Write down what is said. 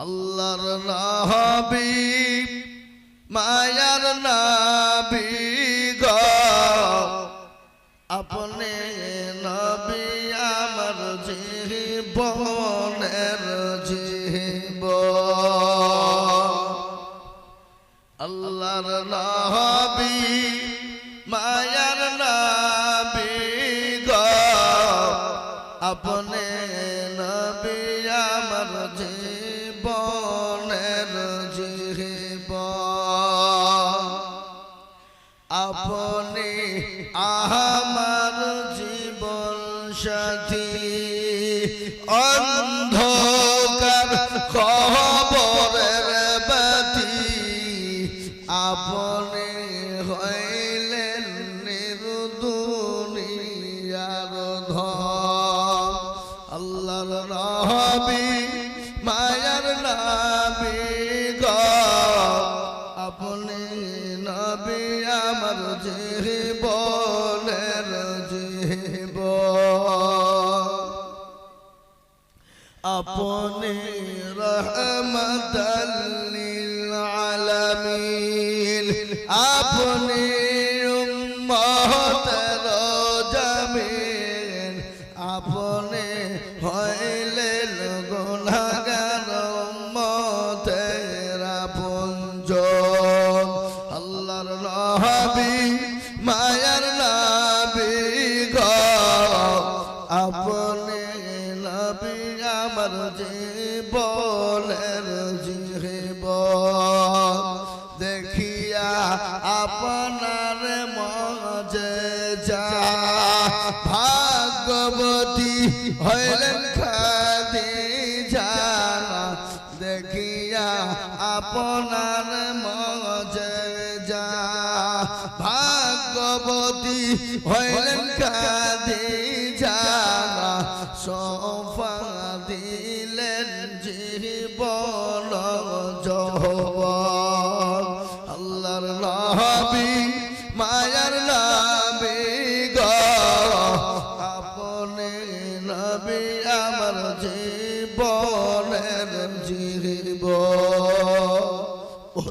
আল্লাহর নবী, মায়ার নবী আপনি নবী আমার জীবনের জীব। আল্লাহর নবী, মায়ার নবী গো। আপনি নবী আমার জীবনের আপনি আমার জীবন সাথী। অন্ধকার খবরের বাতি আপনি হইলেন নিরুদুনিয়ার ধন আল্লাহর নবী মায়ার জীব আপনি রহমতাল্লিল আলামিন আপনি উম্মতের জামিন। আপনি হইলেন গুনাহগার উম্মতের আপনজন। আল্লাহর নবী মায়ার আপনি নবী আমার জীবনের জীব দেখিয়া আপনার মজে যা। ভাগবতী হইলেন খাদি জানা দেখিয়া আপনার মজে যা। ভাগবতী হইলেন খাদি বল জহবান। আল্লাহর নাবি মায়ার নাবি গ। আপনে নাবি আমার জীবনের জীবন।